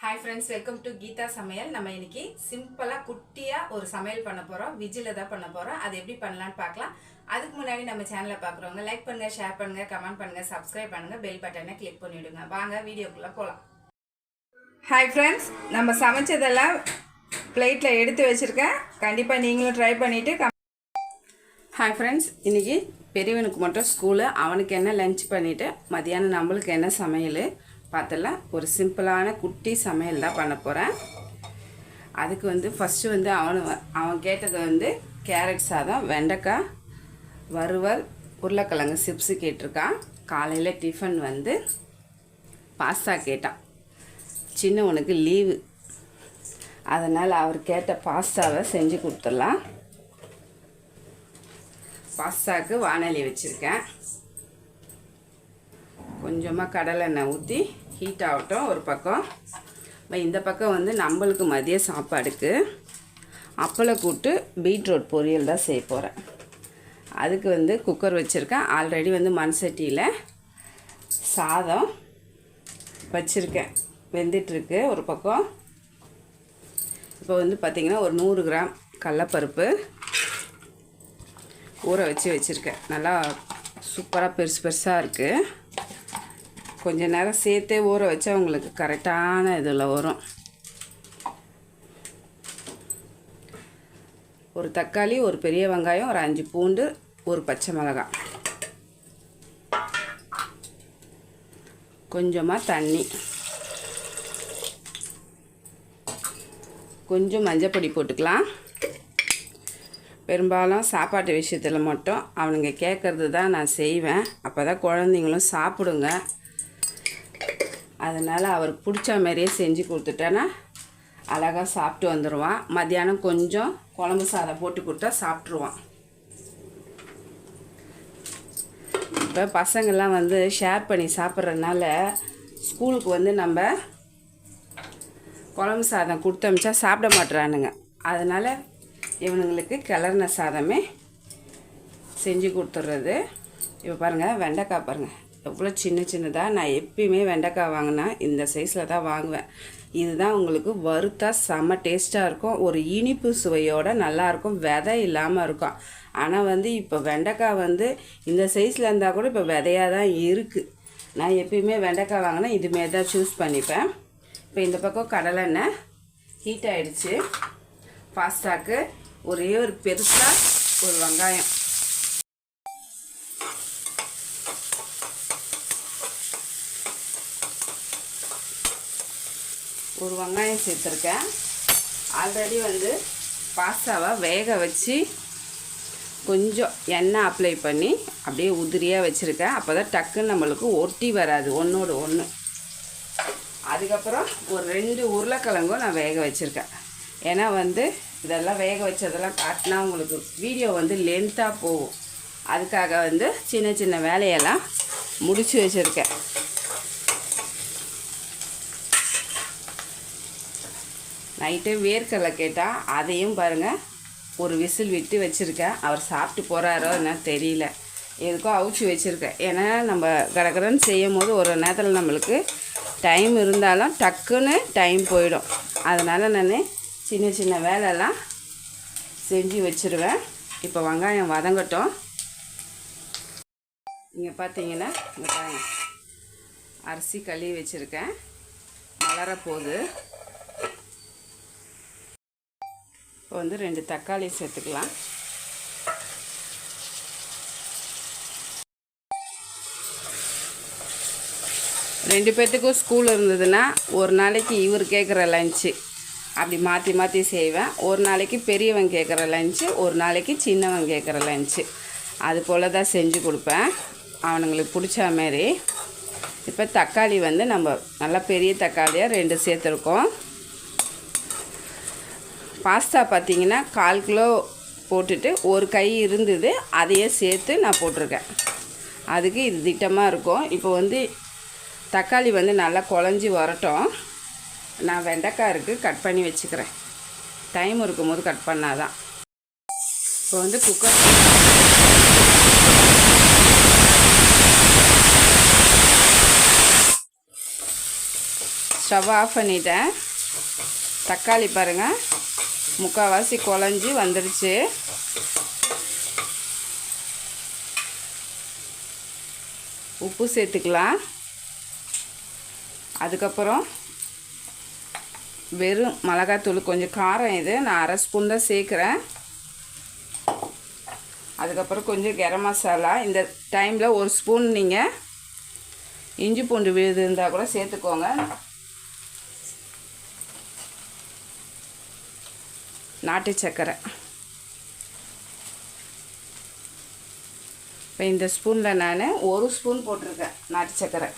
Hi friends welcome to Geetha சமையல் நம்ம இன்னைக்கு சிம்பிளாக குட்டியாக ஒரு சமையல் பண்ண போகிறோம் விஜில் தான் பண்ண போகிறோம் அது எப்படி பண்ணலான்னு பார்க்கலாம். அதுக்கு முன்னாடி நம்ம சேனலை பார்க்குறவங்க லைக் பண்ணுங்கள் ஷேர் பண்ணுங்கள் கமெண்ட் பண்ணுங்கள் சப்ஸ்கிரைப் பண்ணுங்கள் பெல் பட்டனை கிளிக் பண்ணிவிடுங்க வாங்க வீடியோக்குள்ளே போகலாம் ஹாய் ஃப்ரெண்ட்ஸ் நம்ம சமைச்சதெல்லாம் பிளேட்டில் எடுத்து வச்சுருக்கேன். கண்டிப்பாக நீங்களும் ட்ரை பண்ணிவிட்டு கம் ஹாய் ஃப்ரெண்ட்ஸ் இன்றைக்கி பெரியவனுக்கு மட்டும் ஸ்கூலு அவனுக்கு என்ன லஞ்ச் பண்ணிவிட்டு மதியானம் நம்மளுக்கு என்ன சமையல்? பார்த்தலாம் ஒரு சிம்பிளான குட்டி சமையல் தான் பண்ண போகிறேன் அதுக்கு வந்து ஃபஸ்ட்டு வந்து அவனு அவன் கேட்டது வந்து கேரட் சாதம் வெண்டைக்காய் வறுவல் உருளைக்கிழங்கு சிப்ஸு கேட்டிருக்கான். காலையில் டிஃபன் வந்து பாஸ்தா கேட்டான். சின்னவனுக்கு லீவு அதனால் அவர் கேட்ட பாஸ்தாவை செஞ்சு கொடுத்துடலாம். பாஸ்தாவுக்கு வானொலி வச்சுருக்கேன். கொஞ்சமாக கடலெண்ணெய் ஊற்றி ஹீட் ஆகட்டும் ஒரு பக்கம். இப்போ இந்த பக்கம் வந்து நம்மளுக்கு மதிய சாப்பாடுக்கு அப்பளை கூட்டு பீட்ரூட் பொரியல் தான் செய்ய போகிறேன் அதுக்கு வந்து குக்கர் வச்சுருக்கேன். ஆல்ரெடி வந்து மண் சட்டியில் சாதம் வச்சுருக்கேன். வெந்துட்டுருக்கு ஒரு பக்கம். இப்போ வந்து பார்த்திங்கன்னா ஒரு நூறு கிராம் கடலப்பருப்பு ஊற வச்சு வச்சுருக்கேன். நல்லா சூப்பராக பெருசு பெருசாக இருக்குது கொஞ்ச நேரம் சேர்த்தே ஊற வச்சா உங்களுக்கு கரெக்டான இதில் வரும். ஒரு தக்காளி ஒரு பெரிய வெங்காயம் ஒரு அஞ்சு பூண்டு ஒரு பச்சை மிளகாய் கொஞ்சமாக தண்ணி. கொஞ்சம் மஞ்சப்பொடி போட்டுக்கலாம். பெரும்பாலும் சாப்பாட்டு விஷயத்தில் மட்டும் அவனுங்க கேட்குறது தான் நான் செய்வேன். அப்போ தான் குழந்தைங்களும் சாப்பிடுங்க. அதனால் அவருக்கு பிடிச்ச மாதிரியே செஞ்சு கொடுத்துட்டேன்னா அழகாக சாப்பிட்டு வந்துடுவான் மத்தியானம் கொஞ்சம் குழம்பு சாதம் போட்டு கொடுத்தா சாப்பிட்ருவான் இப்போ பசங்கள்லாம் வந்து ஷேர் பண்ணி சாப்பிட்றதுனால ஸ்கூலுக்கு வந்து நம்ம குழம்பு சாதம் கொடுத்தமிச்சா சாப்பிட மாட்றானுங்க. அதனால் இவனுங்களுக்கு கிளறின சாதமே செஞ்சு கொடுத்துட்றது இப்போ பாருங்கள் வெண்டைக்காய் பாருங்கள் எவ்வளோ சின்ன சின்னதாக நான் எப்பயுமே வெண்டைக்காய் வாங்கினா இந்த சைஸில் தான் வாங்குவேன். இதுதான் உங்களுக்கு வறுத்தா செம்ம டேஸ்ட்டாக இருக்கும். ஒரு இனிப்பு சுவையோடு நல்லாயிருக்கும் விதை இல்லாமல் இருக்கும். ஆனால் வந்து இப்போ வெண்டைக்காய் வந்து இந்த சைஸில் இருந்தால் கூட இப்போ விதையாக தான் இருக்குது நான் எப்பயுமே வெண்டைக்காய் வாங்கினா இதுமாரி தான் சூஸ் பண்ணிப்பேன். இப்போ இந்த பக்கம் கடலெண்ணெய் ஹீட் ஆகிடுச்சு பாஸ்தாக்கு ஒரே ஒரு பெருசாக ஒரு வெங்காயம். ஒரு வெங்காயம் சேர்த்துருக்கேன். ஆல்ரெடி வந்து பாஸ்தாவை வேக வச்சு கொஞ்சம் எண்ணெய் அப்ளை பண்ணி அப்படியே உதிரியாக வச்சுருக்கேன். அப்போ தான் டக்குன்னு நம்மளுக்கு ஒட்டி வராது. ஒன்றோடு ஒன்று அதுக்கப்புறம் ஒரு ரெண்டு உருளைக்கிழங்கும் நான் வேக வச்சுருக்கேன். ஏன்னா வந்து இதெல்லாம் வேக வச்சதெல்லாம் காட்டினா உங்களுக்கு வீடியோ வந்து லென்த்தாக போகும். அதுக்காக வந்து சின்ன சின்ன வேலையெல்லாம் முடித்து வச்சுருக்கேன். நைட்டு வேர்க்கடலை கேட்டால் அதையும் பாருங்கள் ஒரு விசில் விட்டு வச்சுருக்கேன். அவர் சாப்பிட்டு போகிறாரோ என்ன தெரியல. எதுக்கோ அவிச்சு வச்சுருக்கேன். ஏன்னா நம்ம கடகடன்னு செய்யும் போது ஒரு நேரத்தில் நம்மளுக்கு டைம் இருந்தாலும் டக்குன்னு டைம் போயிடும். அதனால் நான் சின்ன சின்ன வேலையெல்லாம் செஞ்சு வச்சுருவேன். இப்போ வெங்காயம் வதங்கட்டும். இங்கே பார்த்தீங்கன்னா இங்கே அரிசி கழுவி வச்சுருக்கேன். வளர இப்போ வந்து ரெண்டு தக்காளி சேர்த்துக்கலாம். ரெண்டு பேர்த்துக்கும் ஸ்கூல் இருந்ததுன்னா ஒரு நாளைக்கு இவர் கேட்குற லஞ்சு அப்படி மாற்றி மாற்றி செய்வேன். ஒரு நாளைக்கு பெரியவன் கேட்குற லஞ்சு ஒரு நாளைக்கு சின்னவன் கேட்குற லஞ்சு அது போல் தான் செஞ்சு கொடுப்பேன். அவனுங்களுக்கு பிடிச்ச மாரி இப்போ தக்காளி வந்து நம்ம நல்லா பெரிய தக்காளியாக ரெண்டு சேர்த்துருக்கோம். பாஸ்தா பார்த்தீங்கன்னா கால் கிலோ போட்டுட்டு ஒரு கை இருந்தது அதையே சேர்த்து நான் போட்டிருக்கேன். அதுக்கு இது திட்டமாக இருக்கும். இப்போ வந்து தக்காளி வந்து நல்லா குழஞ்சி வரட்டும். நான் வெண்டைக்காய் இருக்குது கட் பண்ணி வச்சுக்கிறேன். டைம் இருக்கும்போது கட் பண்ணாதான். இப்போ வந்து குக்கர் ஸ்டவ் ஆஃப் பண்ணிட்டேன். தக்காளி பாருங்கள் முக்கால்வாசி குழஞ்சி வந்துருச்சு. உப்பு சேர்த்துக்கலாம். அதுக்கப்புறம் வெறும் மிளகாத்தூள் கொஞ்சம் காரம் இது. நான் அரை ஸ்பூன் தான் சேர்க்குறேன். அதுக்கப்புறம் கொஞ்சம் கரம் மசாலா. இந்த டைமில் ஒரு ஸ்பூன் நீங்கள் இஞ்சி பூண்டு விழுது இருந்தால் கூட சேர்த்துக்கோங்க. நாட்டு சர்க்கரை இப்போ இந்த ஸ்பூனில் நான் ஒரு ஸ்பூன் போட்டிருக்கேன் நாட்டு சர்க்கரை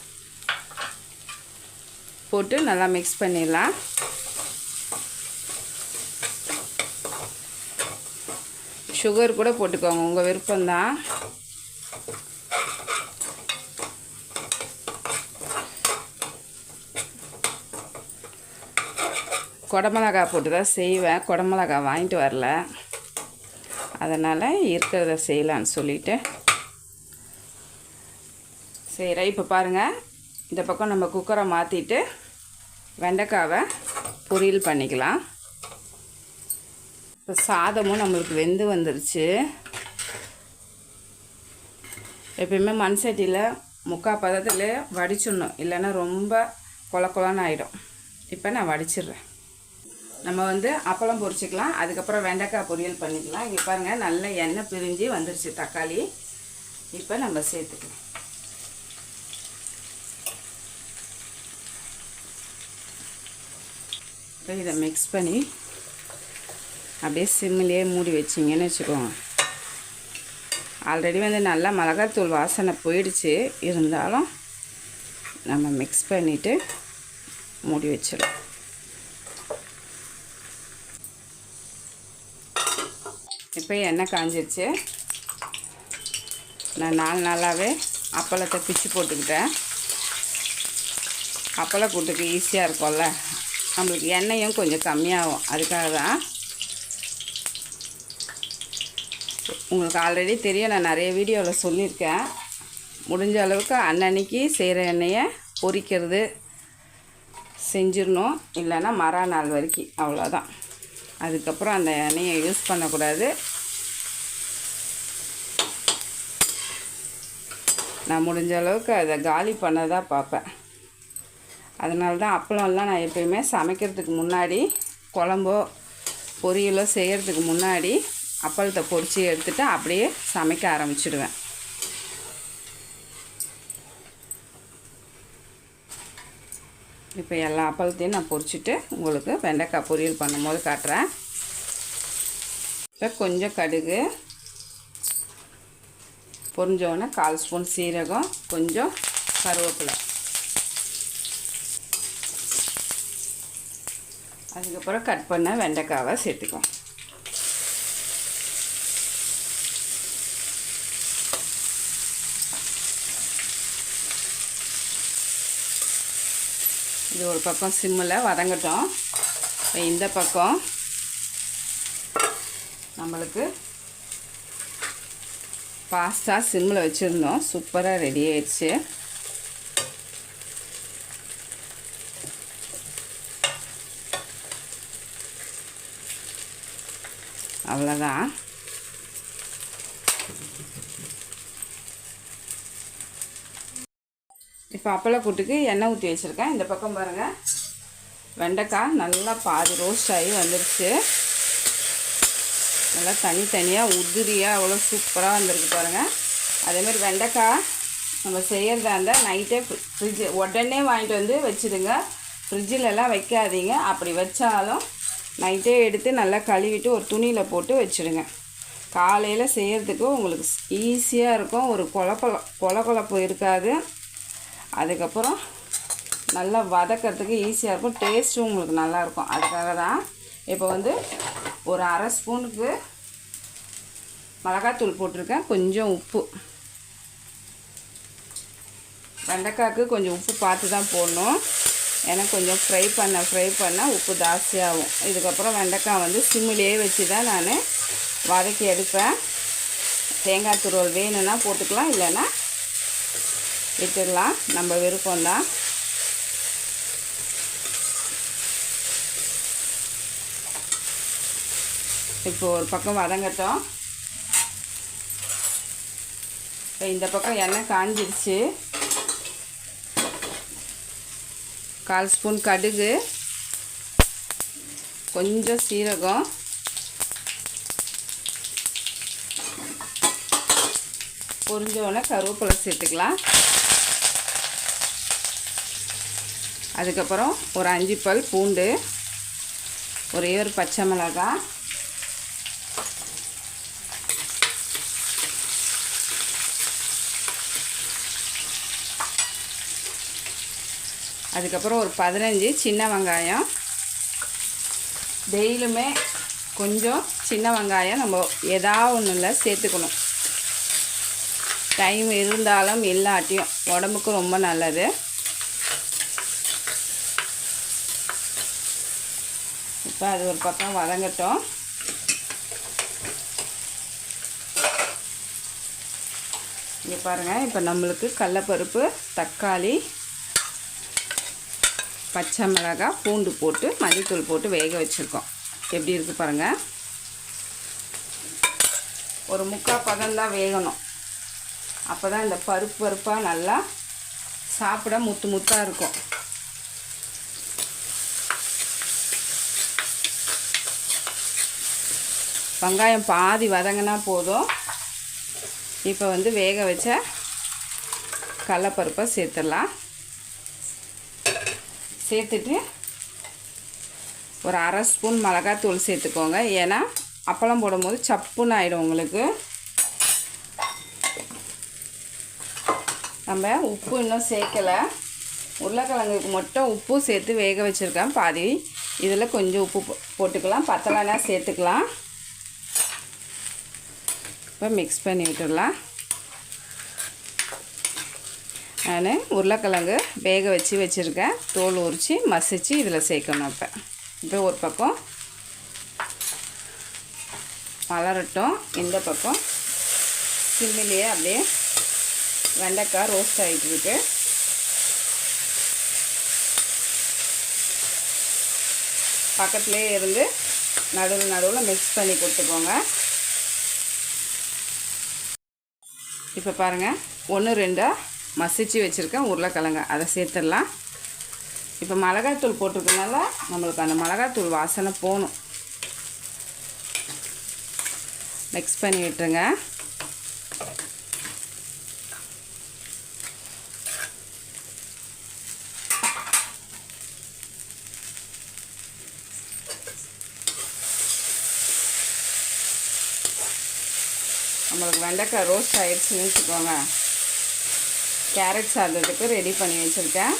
போட்டு நல்லா மிக்ஸ் பண்ணிடலாம். சுகர் கூட போட்டுக்கோங்க. உங்கள் விருப்பம்தான். குடமிளகா போட்டு தான் செய்வேன். குடமிளகா வாங்கிட்டு வரல. அதனால் இருக்கிறத செய்யலான்னு சொல்லிட்டு செய்கிறேன் இப்போ பாருங்கள் இந்த பக்கம் நம்ம குக்கரை மாற்றிட்டு வெண்டைக்காவை பொரியல் பண்ணிக்கலாம். இப்போ சாதமும் நம்மளுக்கு வெந்து வந்துருச்சு. எப்பயுமே மண் சட்டியில் முக்கால் பதத்தில் வடிச்சிடணும். இல்லைன்னா ரொம்ப கொல கொலன்னு ஆகிடும் இப்போ நான் வடிச்சிடுறேன். நம்ம வந்து அப்பளம் பொரிச்சிக்கலாம். அதுக்கப்புறம் வெண்டைக்காய் பொரியல் பண்ணிக்கலாம். இங்கே பாருங்கள் நல்ல எண்ணெய் பிரிஞ்சு வந்துருச்சு தக்காளி. இப்போ நம்ம சேர்த்துக்கலாம். இப்போ இதை மிக்ஸ் பண்ணி அப்படியே சிம்மிலேயே மூடி வச்சிங்கன்னு வச்சுக்கோங்க. ஆல்ரெடி வந்து நல்லா மிளகாத்தூள் வாசனை போயிடுச்சு. இருந்தாலும் நம்ம மிக்ஸ் பண்ணிவிட்டு மூடி வச்சிடலாம். இப்போ எண்ணெய் காஞ்சிருச்சு. நான் நாலு நாளாகவே அப்பளத்தை பிச்சு போட்டுக்கிட்டேன். அப்பள கூட்டுக்கு ஈஸியாக இருக்கும்ல. நம்மளுக்கு எண்ணெயும் கொஞ்சம் கம்மியாகும். அதுக்காக தான். உங்களுக்கு ஆல்ரெடி தெரியும். நான் நிறைய வீடியோவில் சொல்லியிருக்கேன். முடிஞ்ச அளவுக்கு அன்னன்னைக்கு செய்கிற எண்ணெயை பொரிக்கிறது செஞ்சிடணும். இல்லைன்னா மறா நாள் வரைக்கும். அவ்வளோதான் அதுக்கப்புறம் அந்த எண்ணெயை யூஸ் பண்ணக்கூடாது. நான் முடிஞ்ச அளவுக்கு அதை காலி பண்ணதாக பார்ப்பேன். அதனால தான் அப்பளம்லாம் நான் எப்பயுமே சமைக்கிறதுக்கு முன்னாடி குழம்போ பொரியலோ செய்கிறதுக்கு முன்னாடி அப்பளத்தை பொரித்து எடுத்துகிட்டு அப்படியே சமைக்க ஆரம்பிச்சிடுவேன். இப்போ எல்லா அப்பளத்தையும் நான் பொரிச்சிட்டு உங்களுக்கு வெண்டைக்காய் பொரியல் பண்ணும்போது காட்டுறேன். இப்போ கொஞ்சம் கடுகு பொரிஞ்சோடனே கால் ஸ்பூன் சீரகம் கொஞ்சம் கருவேப்பிலை. அதுக்கப்புறம் கட் பண்ண வெண்டைக்காவை சேர்த்துக்குவோம் இது ஒரு பக்கம் சிம்மில் வதங்கட்டும். இப்போ இந்த பக்கம் நம்மளுக்கு பாஸ்தா சிம்மில் வச்சுருந்தோம். சூப்பராக ரெடி ஆயிடுச்சு. அவ்வளோதான். இப்போ அப்பளக்கூட்டுக்கு எண்ணெய் ஊற்றி வச்சுருக்கேன். இந்த பக்கம் பாருங்கள் வெண்டைக்காய் நல்லா பாதி ரோஸ்ட் ஆகி வந்துருச்சு. நல்லா தனித்தனியாக உதிரியாக அவ்வளோ சூப்பராக வந்திருக்கு பாருங்கள் அதேமாதிரி வெண்டைக்காய் நம்ம செய்கிறதா இருந்தால் நைட்டே ஃப்ரிட்ஜு உடனே வாங்கிட்டு வந்து வச்சுடுங்க. ஃப்ரிட்ஜிலலாம் வைக்காதீங்க. அப்படி வச்சாலும் நைட்டே எடுத்து நல்லா கழுவிட்டு ஒரு துணியில் போட்டு வச்சுடுங்க. காலையில் செய்கிறதுக்கு உங்களுக்கு ஈஸியாக இருக்கும். ஒரு கொலப்பல கொல கொலப்பு இருக்காது. அதுக்கப்புறம் நல்லா வதக்கிறதுக்கு ஈஸியாக இருக்கும். டேஸ்ட்டும் உங்களுக்கு நல்லாயிருக்கும். அதுக்காக தான் இப்போ வந்து ஒரு அரை ஸ்பூனுக்கு மிளகாத்தூள் போட்டிருக்கேன். கொஞ்சம் உப்பு. வெண்டைக்காய்க்கு கொஞ்சம் உப்பு பார்த்து தான் போடணும். ஏன்னா கொஞ்சம் ஃப்ரை பண்ண ஃப்ரை பண்ணால் உப்பு ஜாஸ்தியாகும். இதுக்கப்புறம் வெண்டைக்காய் வந்து சிம்மிலேயே வச்சு தான் நான் வதக்கி எடுப்பேன். தேங்காய் துருவல் வேணும்னா போட்டுக்கலாம். இல்லைன்னா விட்டுடலாம். நம்ம விருப்பம் தான் இப்போ ஒரு பக்கம் வதங்கட்டும். இப்போ இந்த பக்கம் எண்ணெய் காஞ்சிருச்சு. கால் ஸ்பூன் கடுகு. கொஞ்சம் சீரகம். பொரிஞ்ச கருவேப்பிலை சேர்த்துக்கலாம். அதுக்கப்புறம் ஒரு அஞ்சு பல் பூண்டு ஒரே ஒரு பச்சை மிளகாய் அதுக்கப்புறம் ஒரு பதினஞ்சு சின்ன வெங்காயம். டெய்லியுமே கொஞ்சம் சின்ன வெங்காயம் நம்ம ஏதாவது ஒன்றுல சேர்த்துக்கணும். டைம் இருந்தாலும் இல்லாட்டியும் உடம்புக்கு ரொம்ப நல்லது. இப்போ அது ஒரு பக்கம் வதங்கட்டும். இங்கே பாருங்கள் இப்போ நம்மளுக்கு கடலப்பருப்பு தக்காளி பச்சை மிளகாய் பூண்டு போட்டு மஞ்சள்தூள் போட்டு வேக வச்சுருக்கோம். எப்படி இருக்குது பாருங்கள் ஒரு முக்கால் பதம் தான் வேகணும். அப்போ தான் இந்த பருப்பு பருப்பாக நல்லா சாப்பிட முத்து முத்தாக இருக்கும். வெங்காயம் பாதி வதங்கினா போதும். இப்போ வந்து வேக வச்ச கடலப்பருப்பை சேர்த்துடலாம். சேர்த்துட்டு ஒரு அரை ஸ்பூன் மிளகாத்தூள் சேர்த்துக்கோங்க. ஏன்னா அப்பளம் போடும்போது சப்புன்னு ஆகிடும் உங்களுக்கு. நம்ம உப்பு இன்னும் சேர்க்கலை. உருளைக்கிழங்குக்கு மட்டும் உப்பு சேர்த்து வேக வச்சுருக்கேன். பாதி இதில் கொஞ்சம் உப்பு போட்டுக்கலாம். பத்தலைனா சேர்த்துக்கலாம். இப்போ மிக்ஸ் பண்ணி விட்டுடலாம். நான் உருளைக்கிழங்கு வேக வச்சு வச்சுருக்கேன். தோல் உரித்து மசித்து இதில் சேர்க்கணும் இப்போ. இப்போ ஒரு பக்கம் வளரட்டும். இந்த பக்கம் சிம்மிலேயே அப்படியே வெண்டைக்காய் ரோஸ்ட் ஆகிட்டு இருக்கு. பக்கத்துலேயே இருந்து நடுவில் நடுவில் மிக்ஸ் பண்ணி கொடுத்துக்கோங்க. இப்போ பாருங்கள் ஒன்று ரெண்டாக மசிச்சு வச்சுருக்கேன். உருளைக்கிழங்கு. அதை சேர்த்துடலாம். இப்போ மிளகாத்தூள் போட்டிருக்கனால நம்மளுக்கு அந்த மிளகாத்தூள் வாசனை போகணும். மிக்ஸ் பண்ணி விட்டுருங்க நம்மளுக்கு வெண்டைக்காய் ரோஸ்ட் ஆகிடுச்சின்னு வச்சுக்கோங்க. கேரட் சாதத்துக்கு ரெடி பண்ணி வச்சுருக்கேன்.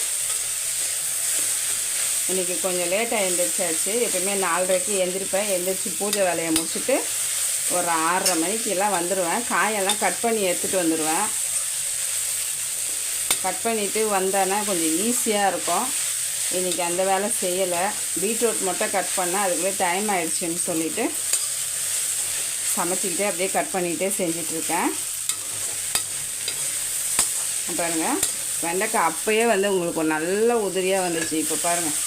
இன்றைக்கி கொஞ்சம் லேட்டாக எழுந்திரிச்சாச்சு எப்பயுமே நாலரைக்கு எழுந்திரிப்பேன் எழுந்திரிச்சு பூஜை வேலையை முடிச்சுட்டு ஒரு ஆறரை மணிக்கெல்லாம் வந்துடுவேன் காயெல்லாம் கட் பண்ணி எடுத்துகிட்டு வந்துடுவேன் கட் பண்ணிவிட்டு வந்தேன்னா கொஞ்சம் ஈஸியாக இருக்கும். இன்றைக்கி அந்த வேலை செய்யலை. பீட்ரூட் மட்டும் கட் பண்ணால் அதுக்குள்ளே டைம் ஆகிடுச்சின்னு சொல்லிவிட்டு சமைச்சிக்கிட்டே அப்படியே கட் பண்ணிகிட்டே செஞ்சிட்ருக்கேன். பாருங்கள் வெண்டைக்காய் அப்போயே வந்து உங்களுக்கு நல்ல உதிரியாக வந்துச்சு இப்போ பாருங்கள்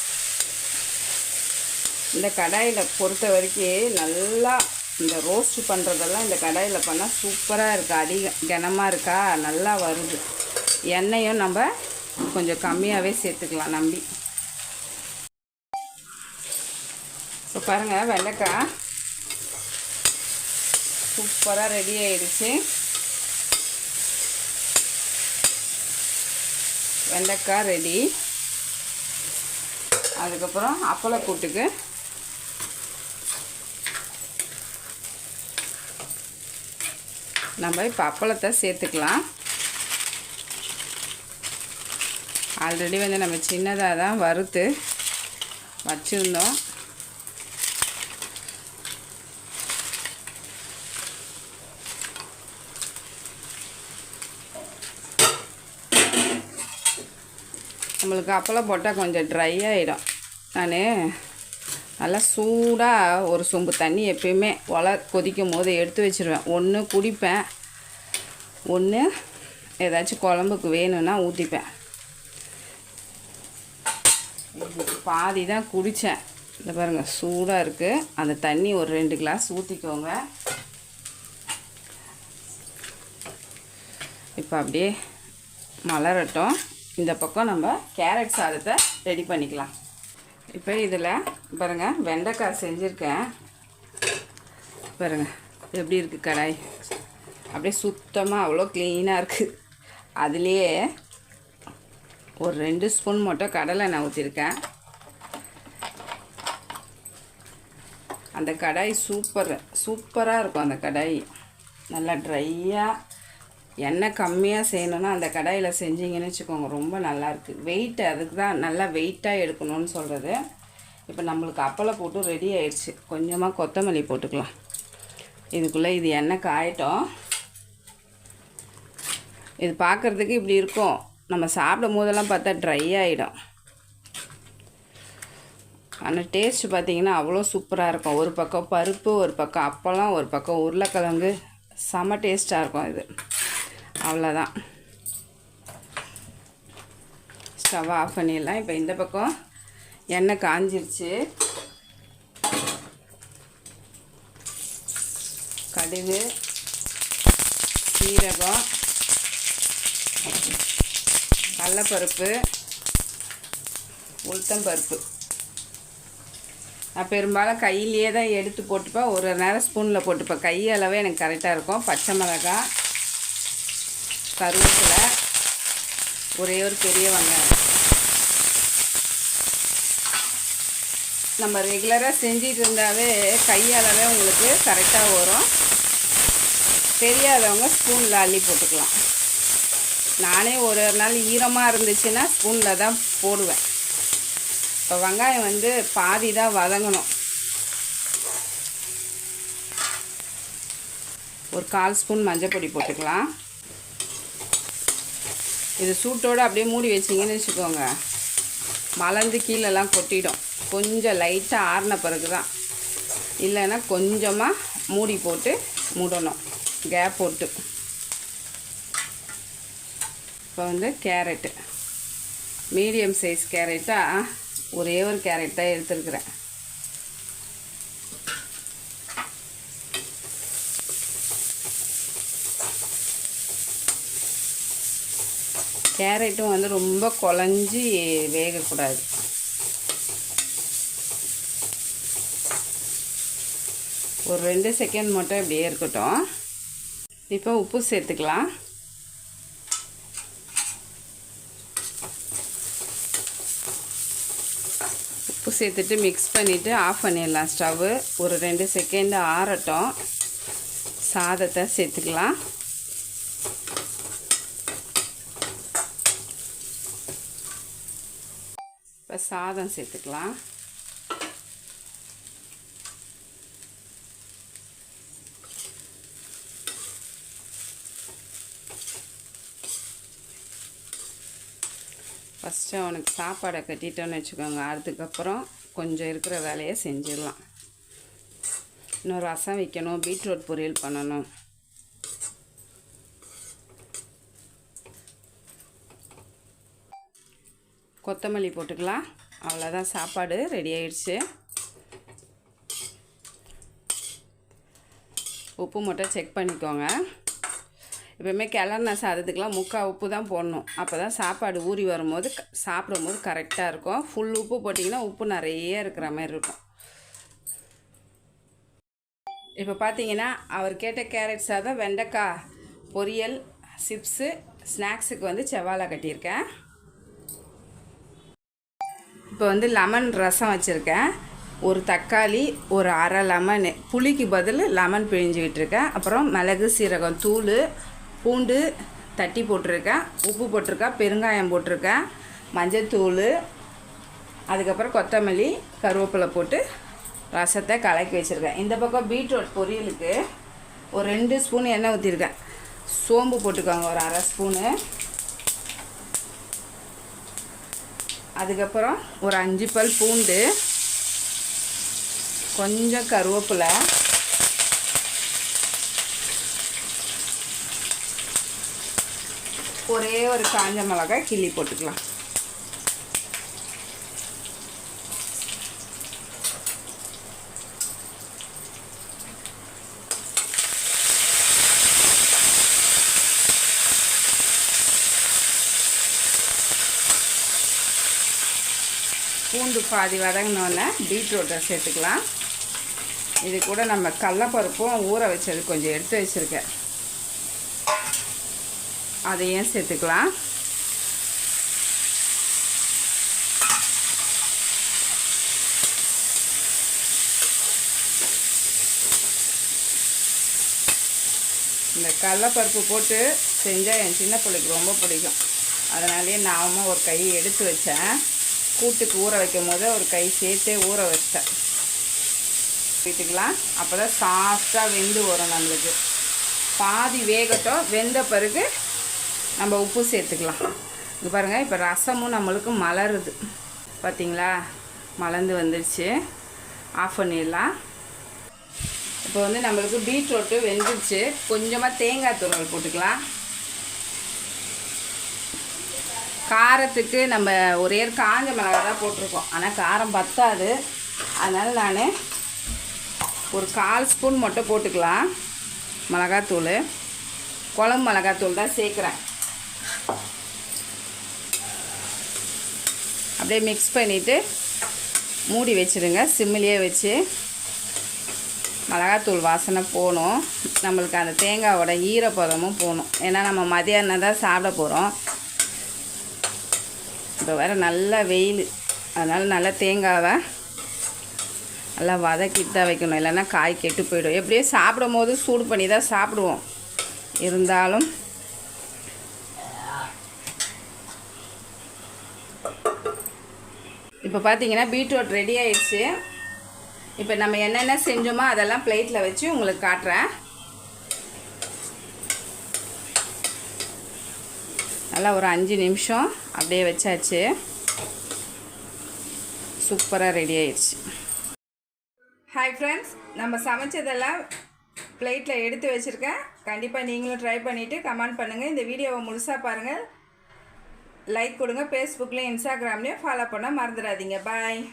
இந்த கடாயில் பொறுத்த வரைக்கும் நல்லா இந்த ரோஸ்ட் பண்ணுறதெல்லாம் இந்த கடாயில் பண்ணால் சூப்பராக இருக்குது அதிக கனமாக இருக்கா? நல்லா வருது. எண்ணெயும் நம்ம கொஞ்சம் கம்மியாகவே சேர்த்துக்கலாம் நம்பி. இப்போ பாருங்கள் வெண்டைக்காய் சூப்பராக ரெடி ஆயிடுச்சு. வெண்டைக்காய் ரெடி. அதுக்கப்புறம் அப்பளை கூட்டுக்கு நம்ம இப்போ அப்பளத்தை சேர்த்துக்கலாம். ஆல்ரெடி வந்து நம்ம சின்னதாக தான் வறுத்து வச்சுருந்தோம். நம்மளுக்கு அப்பளம் போட்டால் கொஞ்சம் ட்ரை ஆகிடும் நான் நல்லா சூடாக ஒரு சொம்பு தண்ணி எப்பயுமே ஒலை கொதிக்கும் போது எடுத்து வச்சுருவேன். ஒன்று குடிப்பேன். ஒன்று ஏதாச்சும் குழம்புக்கு வேணும்னா ஊற்றிப்பேன் பாதி தான் குடித்தேன் இந்த பாருங்கள் சூடாக இருக்குது அந்த தண்ணி ஒரு ரெண்டு கிளாஸ் ஊற்றிக்கோங்க இப்போ அப்படியே மலரட்டும். இந்த பக்கம் நம்ம கேரட் சாதத்தை ரெடி பண்ணிக்கலாம். இப்போ இதில் பாருங்கள் வெண்டைக்காய் செஞ்சுருக்கேன். பாருங்கள் எப்படி இருக்குது கடாய்? அப்படியே சுத்தமாக அவ்வளோ க்ளீனாக இருக்குது அதுலேயே ஒரு ரெண்டு ஸ்பூன் மட்டும் கடலை நான் ஊற்றிருக்கேன் அந்த கடாய் சூப்பர் சூப்பராக இருக்கும் அந்த கடாய். நல்லா ட்ரையாக எண்ணெய் கம்மியாக செய்யணுன்னா அந்த கடாயில் செஞ்சீங்கன்னு வச்சுக்கோங்க ரொம்ப நல்லாயிருக்கு வெயிட் அதுக்கு தான் நல்லா வெயிட்டாக எடுக்கணும்னு சொல்கிறது இப்போ நம்மளுக்கு அப்பளை போட்டு ரெடி ஆயிடுச்சு. கொஞ்சமாக கொத்தமல்லி போட்டுக்கலாம். இதுக்குள்ளே இது எண்ணெய் காயட்டும். இது பார்க்குறதுக்கு இப்படி இருக்கும். நம்ம சாப்பிடும் போதெல்லாம் பார்த்தா ட்ரை ஆகிடும் ஆனால் டேஸ்ட் பார்த்தீங்கன்னா அவ்வளோ சூப்பராக இருக்கும். ஒரு பக்கம் பருப்பு ஒரு பக்கம் அப்பளம் ஒரு பக்கம் உருளைக்கிழங்கு. செம டேஸ்ட்டாக இருக்கும் இது. அவ்வளோதான். ஸ்டவ் ஆஃப் பண்ணிடலாம். இப்போ இந்த பக்கம் எண்ணெய் காஞ்சிருச்சு. கடுகு சீரகம் கடலப்பருப்பு உளுத்தம்பருப்பு நான் பெரும்பாலும் கையிலேயே தான் எடுத்து போட்டுப்பேன். ஒரு நேரம் ஸ்பூனில் போட்டுப்பேன். கை அளவே எனக்கு கரெக்டாக இருக்கும். பச்சை மிளகாய் கருவேப்பிலை ஒரே ஒரு பெரிய வெங்காயம். நம்ம ரெகுலராக செஞ்சிட்டு இருந்தாவே கையளவே உங்களுக்கு கரெக்டாக வரும். தெரியாதவங்க ஸ்பூனில் அள்ளி போட்டுக்கலாம். நானே ஒரு ஒரு நாள் ஈரமாக இருந்துச்சுன்னா ஸ்பூனில் தான் போடுவேன். இப்போ வெங்காயம் வந்து பாதி தான் வதங்கணும். ஒரு கால் ஸ்பூன் மஞ்சள் பொடி போட்டுக்கலாம். இது சூட்டோடு அப்படியே மூடி வச்சிங்கன்னு வச்சுக்கோங்க. மலர்ந்து கீழெல்லாம் கொட்டிடும். கொஞ்சம் லைட்டாக ஆறின பிறகு தான் இல்லைன்னா கொஞ்சமாக மூடி போட்டு மூடணும். கேப் போட்டு. இப்போ வந்து கேரட்டு. மீடியம் சைஸ் கேரட்டாக ஒரே ஒரு கேரட் தான் எடுத்துருக்குறேன். கேரட்டும் வந்து ரொம்ப குழஞ்சி வேகக்கூடாது. ஒரு ரெண்டு செகண்ட் மட்டும் இப்படியே இருக்கட்டும். இப்போ உப்பு சேர்த்துக்கலாம். உப்பு சேர்த்துட்டு மிக்ஸ் பண்ணிவிட்டு ஆஃப் பண்ணிடலாம் ஸ்டவ்வு ஒரு ரெண்டு செகண்ட் ஆறட்டும். சாதத்தை சேர்த்துக்கலாம். இப்போ சாதம் சேர்த்துக்கலாம் ஃபஸ்ட்டு அவனுக்கு சாப்பாடை கட்டிட்டோன்னு வச்சுக்கோங்க. அதுக்கப்புறம் கொஞ்சம் இருக்கிற வேலையை செஞ்சிடலாம். இன்னும் ரசம் வைக்கணும் பீட்ரூட் பொரியல் பண்ணணும். கொத்தமல்லி போட்டுக்கலாம். அவ்வளோதான் சாப்பாடு ரெடி ஆயிடுச்சு. உப்பு மட்டும் செக் பண்ணிக்கோங்க. எப்பவுமே கிளறின சாதத்துக்கெலாம் முக்கால் உப்பு தான் போடணும். அப்போ தான் சாப்பாடு ஊறி வரும்போது க- சாப்பிடும்போது கரெக்டாக இருக்கும். ஃபுல் உப்பு போட்டிங்கன்னா உப்பு நிறைய இருக்கிற மாதிரி இருக்கும். இப்போ பார்த்தீங்கன்னா அவர் கேட்ட கேரட் சாதம் வெண்டைக்காய் பொரியல் சிப்ஸு ஸ்நாக்ஸுக்கு வந்து செவ்வாழை கட்டியிருக்கேன். இப்போ வந்து லெமன் ரசம் வச்சுருக்கேன். ஒரு தக்காளி ஒரு அரை லெமனு. புளிக்கு பதில் லெமன் பிழிஞ்சிக்கிட்டு இருக்கேன். அப்புறம் மிளகு சீரகம் தூள் பூண்டு தட்டி போட்டிருக்கேன். உப்பு போட்டிருக்கேன் பெருங்காயம் போட்டிருக்கேன் மஞ்சத்தூள் அதுக்கப்புறம் கொத்தமல்லி கருவேப்பிலை போட்டு ரசத்தை கலக்கி வச்சுருக்கேன். இந்த பக்கம் பீட்ரூட் பொரியலுக்கு ஒரு ரெண்டு ஸ்பூன் எண்ணெய் ஊற்றிருக்கேன் சோம்பு போட்டுக்கோங்க ஒரு அரை ஸ்பூனு. அதுக்கப்புறம் ஒரு அஞ்சு பல் பூண்டு கொஞ்சம் கருவேப்பிலை ஒரே ஒரு காஞ்ச மிளகாய் கிள்ளி போட்டுக்கலாம். பூண்டு பாதி வதங்கினோன்னே பீட்ரூட்டை சேர்த்துக்கலாம். இது கூட நம்ம கடலப்பருப்பும் ஊற வச்சது கொஞ்சம் எடுத்து வச்சுருக்கேன். அதையும் சேர்த்துக்கலாம். இந்த கடலப்பருப்பு போட்டு செஞ்சால் என் சின்ன பிள்ளைக்கு ரொம்ப பிடிக்கும். அதனாலேயே நானும் ஒரு கை எடுத்து வச்சேன். கூட்டுக்கு ஊற வைக்கும் போது ஒரு கை சேர்த்தே ஊற வச்சேன் வீட்டுக்கலாம் அப்போ தான் சாஃப்டாக வெந்து வரும் நம்மளுக்கு. பாதி வேகட்டும் வெந்த பிறகு நம்ம உப்பு சேர்த்துக்கலாம். இது பாருங்கள் இப்போ ரசமும் நம்மளுக்கு மலருது. பார்த்திங்களா மலர்ந்து வந்துடுச்சு ஆஃப் பண்ணிடலாம். இப்போ வந்து நம்மளுக்கு பீட்ரூட்டு வெந்துருச்சு. கொஞ்சமாக தேங்காய் துருவல் போட்டுக்கலாம். காரத்துக்கு நம்ம ஒரே காஞ்ச மிளகா தான் போட்டிருக்கோம். ஆனால் காரம் பத்தாது. அதனால் நான் ஒரு கால் ஸ்பூன் மட்டும் போட்டுக்கலாம். மிளகாத்தூள். குழம்பு மிளகாத்தூள் தான் சேர்க்குறேன். அப்படியே மிக்ஸ் பண்ணிவிட்டு மூடி வச்சுருங்க. சிம்மிலேயே வச்சு மிளகாத்தூள் வாசனை போகணும். நம்மளுக்கு அந்த தேங்காவோட ஈரப்பதமும் போகணும். ஏன்னா நம்ம மதியானம் தான் சாப்பிட போகிறோம் இப்போ வேறு நல்லா வெயில். அதனால் நல்லா தேங்காவை நல்லா வதக்கிட்டு தான் வைக்கணும். இல்லைன்னா காய் கெட்டு போயிடும். எப்படியோ சாப்பிடும் போது சூடு பண்ணி தான் சாப்பிடுவோம். இருந்தாலும் இப்போ பார்த்தீங்கன்னா பீட்ரூட் ரெடி ஆயிடுச்சு. இப்போ நம்ம என்னென்ன செஞ்சோமோ அதெல்லாம் பிளேட்டில் வச்சு உங்களுக்கு காட்டுறேன். நல்லா ஒரு அஞ்சு நிமிஷம் அப்படியே வச்சாச்சு. சூப்பராக ரெடி ஆயிடுச்சு. ஹாய் ஃப்ரெண்ட்ஸ் நம்ம சமைச்சதெல்லாம் பிளேட்டில் எடுத்து வச்சுருக்கேன். கண்டிப்பாக நீங்களும் ட்ரை பண்ணிவிட்டு கமெண்ட் பண்ணுங்கள் இந்த வீடியோவை முழுசாக பாருங்கள் லைக் கொடுங்க. ஃபேஸ்புக்லேயும் இன்ஸ்டாகிராம்லேயும் ஃபாலோ பண்ண மறந்துடாதீங்க. பாய்